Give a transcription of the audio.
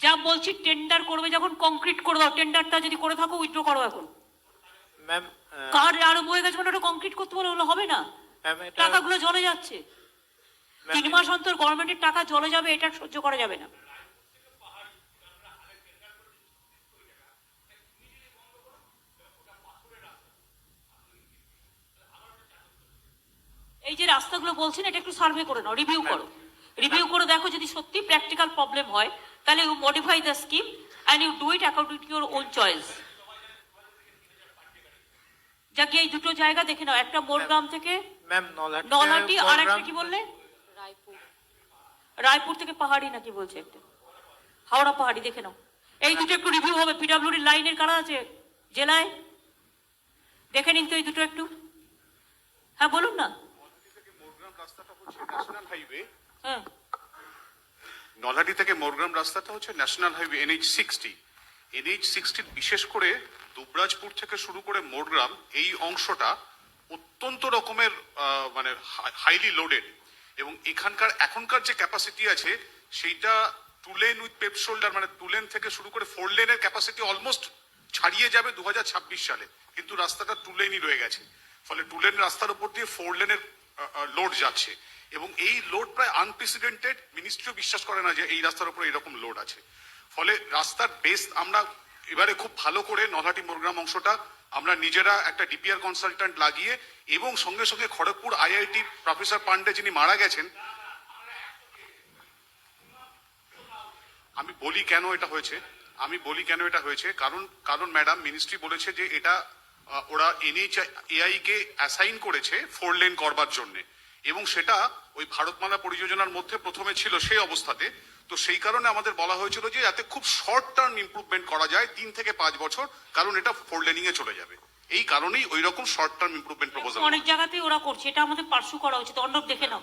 যা বলছি টেন্ডার করবে যখন কংক্রিট করে দাও টেন্ডারটা যদি করে থাকো উইথড্র করো এখন। ম্যাম কার আরম্ভ হয়ে গেছে মানে ওটা কংক্রিট করতে বলে ওগুলো হবে না? টাকাগুলো জলে যাচ্ছে। তিন মাস অন্তর গভর্নমেন্টের টাকা জলে যাবে এটা সহ্য করা যাবে না। এই যে রাস্তাগুলো বলছেন এটা একটু সার্ভে করে নাও রিভিউ করো। রিভিউ করে দেখো যদি সত্যি প্র্যাকটিক্যাল প্রবলেম হয় তাহলে you modify the scheme and you do it according to your own choice যাকে এই দুটো জায়গা দেখে নাও। একটা মোরগ্রাম থেকে নলাটি আর একটা কি বললে? রায়পুর রায়পুর থেকে পাহাড়ি নাকি বলছে একটা? হাওড়া পাহাড়ি দেখে নাও। এই দুটো একটু রিভিউ হবে। পিডাব্লিউডি লাইনের কারা আছে? জেলায়? দেখে নিন তো এই দুটো একটু। হ্যাঁ বলুন না। মোরগ্রাম রাস্তাটা হচ্ছে ন্যাশনাল হাইওয়ে হ্যাঁ। নলহাটি থেকে মোরগ্রাম রাস্তাটা হচ্ছে national highway NH sixty NH sixty বিশেষ করে দুবরাজপুর থেকে শুরু করে মোরগ্রাম, এই অংশটা অত্যন্ত রকমের মানে হাইলি লোডেড এবং এখানকার, এখনকার যে ক্যাপাসিটি আছে, সেইটা two lane with paved shoulder মানে টু লেন থেকে শুরু করে ফোর লেনের ক্যাপাসিটি অলমোস্ট ছাড়িয়ে যাবে দু হাজার ছাব্বিশ সালে। কিন্তু রাস্তাটা টু লেনই রয়ে গেছে। ফলে টু লেন রাস্তার উপর দিয়ে ফোর লেনের লোড যাচ্ছে। এবং এই লোড প্রায় আনপ্রেসিডেন্টেড মিনিস্ট্রিও বিশ্বাস করে না যে এই রাস্তার উপর এরকম লোড আছে। ফলে রাস্তার বেস আমরা এবারে খুব ভালো করে নলহাটি মোরগ্রাম অংশটা আমরা নিজেরা একটা ডিপিআর কনসালট্যান্ট লাগিয়ে এবং সঙ্গে সঙ্গে খড়গপুর আইআইটি প্রফেসর পান্ডে যিনি মারা গেছেন, আমি বলি কেন এটা হয়েছে? আমি বলি কেন এটা হয়েছে? কারণ কারণ ম্যাডাম মিনিস্ট্রি বলেছে যে এটা ওরা এনএইচ এআই কে অ্যাসাইন করেছে ফোর লেন করবার জন্য। এবং সেটা ওই ভারতমালা পরিযোজনার মধ্যে প্রথমে ছিল সেই অবস্থাতে। তো সেই কারণে আমাদের বলা হয়েছিল যে যাতে খুব শর্ট টার্ম ইমপ্রুভমেন্ট করা যায় তিন থেকে পাঁচ বছর কারণ এটা ফোর লেনিং এ চলে যাবে। এই কারণেই ওই রকম শর্ট টার্ম ইমপ্রুভমেন্ট প্রপোজাল অনেক জায়গাতেই ওরা করছে এটা আমাদের পার্শ্ব করা উচিত। অন্ডব দেখে নাও।